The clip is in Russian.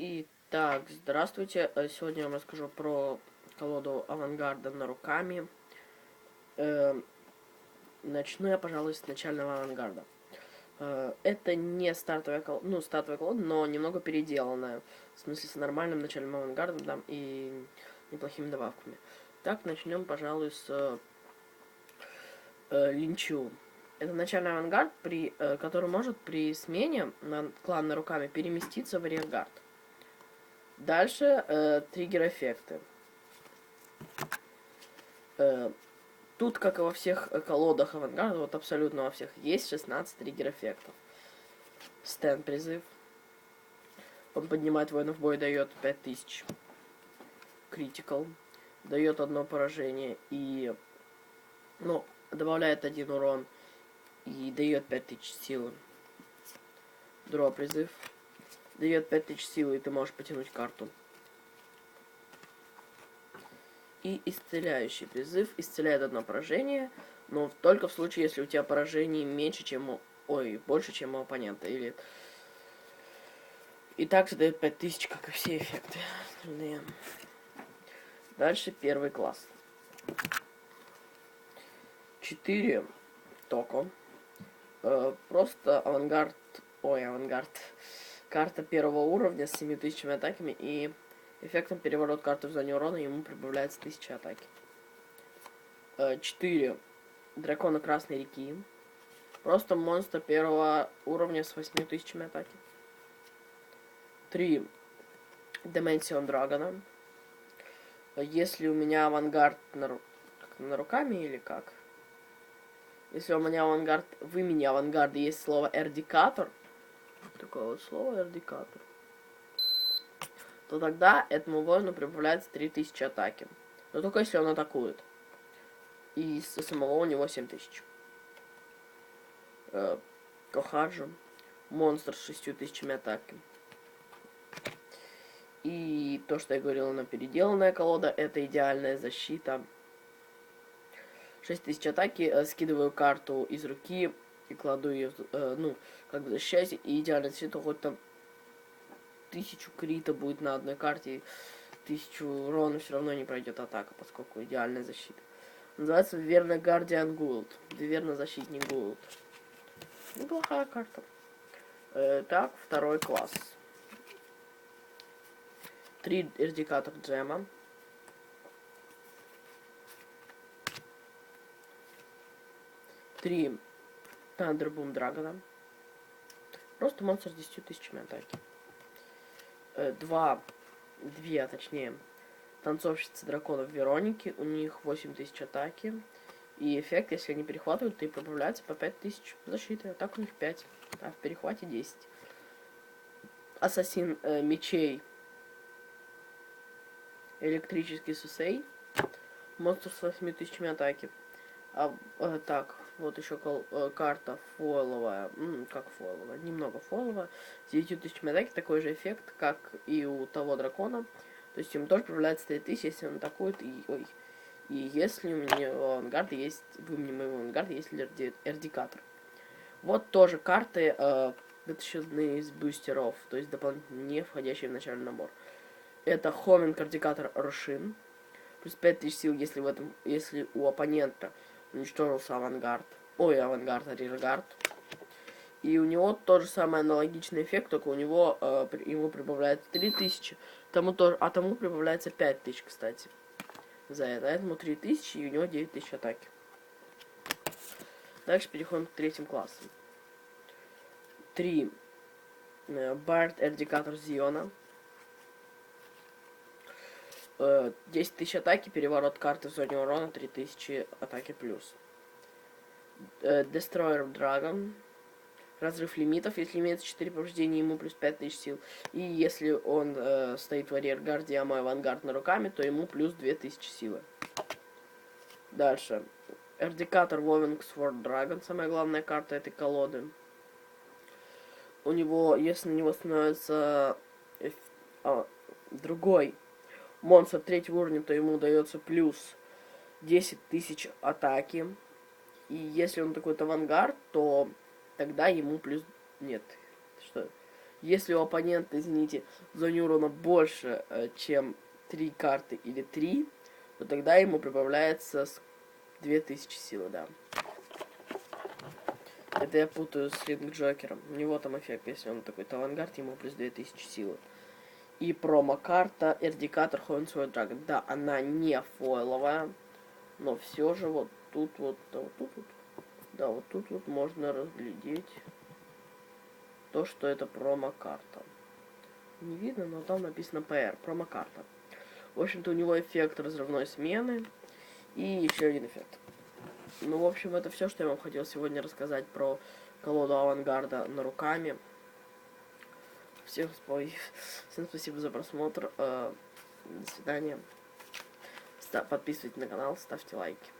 Итак, здравствуйте. Э, Сегодня я вам расскажу про колоду авангарда на руками. Э, Начну я, пожалуй, с начального авангарда. Э, Это не стартовая колода, ну, стартовая колода, но немного переделанная. В смысле, с нормальным начальным авангардом там и неплохими добавками. Так, начнем, пожалуй, с э, Линчу. Это начальный авангард, при, э, который может при смене на клан на руками переместиться в арьергард. Дальше э, триггер-эффекты. Э, тут, как и во всех э, колодах авангарда, вот абсолютно во всех, есть 16 триггер-эффектов. Стэн призыв. Он поднимает воинов в бой, дает 5000. Критикал. Дает одно поражение и... Ну, добавляет один урон и дает 5000 силы. Дро призыв. Дает 5000 силы, и ты можешь потянуть карту. И исцеляющий призыв исцеляет одно поражение, но только в случае, если у тебя поражение меньше, чем у... Ой, больше, чем у оппонента. Или... И также дает 5000, как и все эффекты остальные. Дальше первый класс. 4 токо. Э, просто авангард... Ой, авангард. Карта первого уровня с 7000 атаками и эффектом переворот карты в зоне урона ему прибавляется 1000 атаки. 4. Дракона Красной реки. Просто монстр первого уровня с 8000 атаки. 3. Dimension Драгона. Если у меня авангард на, ру... на руками или как? Если у меня авангард, в имени авангарда есть слово эрдикатор, такое вот слово эрдикатор, то тогда этому воину прибавляется 3000 атаки. Но только если он атакует. И со самого у него 7000. Э, Кохаджу. Монстр с 6000 атаки. И то, что я говорил, на переделанная колода, это идеальная защита 6000 атаки, э, скидываю карту из руки и кладу ее, э, ну, как бы защищаюсь, и идеально защита хоть там тысячу крита будет на одной карте, тысячу урона все равно не пройдет атака, поскольку идеальная защита. Называется верно Guardian Gould. Верно защитник Gould. Неплохая карта. Э, так, второй класс. Три эрдикатор джема. Три Тандербум Драгона. Просто монстр с 10 тысячами атаки. Э, два, две, а точнее, танцовщицы драконов Вероники. У них 8 тысяч атаки. И эффект, если они перехватывают, то и прибавляется по 5000 защиты. А так у них 5. А в перехвате 10. Ассасин э, мечей. Электрический сусей. Монстр с 8000 атаки. А, э, так, вот еще э, карта фойловая. М, как фойловая? Немного фойловая. С 9000 атаки такой же эффект, как и у того дракона. То есть ему тоже появляется 3000, если он атакует. И, ой, и если у меня авангард есть, в имени моего авангарда есть эрди, эрдикатор. Вот тоже карты, э, вытащенные из бустеров, то есть дополнительно не входящие в начальный набор. Это Хоминг Эрдикатор Рошин. Плюс 5000 сил, если в этом, если у оппонента уничтожился авангард. Ой, авангард, арьергард. И у него тот же самый аналогичный эффект, только у него э, ему прибавляется 3000, тому тоже, а тому прибавляется 5000, кстати. За это. Поэтому 3000 и у него 9000 атаки. Дальше переходим к третьим классам. 3. Бард Эрдикатор Зиона. 10 тысяч атаки, переворот карты в зоне урона, 3000 атаки плюс. Destroyer Dragon. Разрыв лимитов, если имеется 4 повреждения, ему плюс 5000 сил. И если он э, стоит в арьергарде, а мой авангард на руками, то ему плюс 2000 силы. Дальше. Эрдикатор Вовинг Sword Dragon, самая главная карта этой колоды. У него, если на него становится э, а, другой монстр третьего уровня, то ему дается плюс 10 тысяч атаки. И если он такой авангард, то тогда ему плюс... Нет, что? Если у оппонента, извините, в зоне урона больше, э, чем 3 карты или 3, то тогда ему прибавляется 2000 силы, да. Это я путаю с Линк Джокером. У него там эффект, если он такой талангард, ему плюс 2000 силы. И промо-карта Эрдикатор Хоенсуэ Драгон. Да, она не фойловая, но все же вот тут вот, да, вот тут вот, да, вот тут вот можно разглядеть то, что это промо-карта. Не видно, но там написано PR, промо-карта. В общем-то, у него эффект разрывной смены и еще один эффект. Ну, в общем, это все, что я вам хотел сегодня рассказать про колоду авангарда на руками. Всем, спой... Всем спасибо за просмотр. Э, до свидания. Подписывайтесь на канал, ставьте лайки.